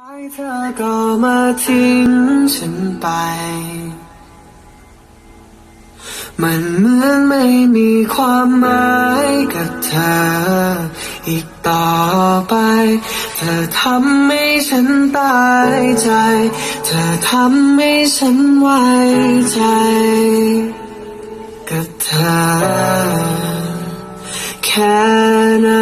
ายเธอก็มาทิ้งฉันไป มันเหมือนไม่มีความหมายกับเธอ อีกต่อไป เธอทำให้ฉันตายใจ เธอทำให้ฉันไว้ใจ กับเธอ แค่ไหนก็เพ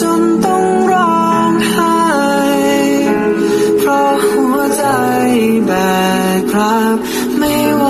จนต้องร้องไห้เพราะหัวใจแบกรับไม่ไหว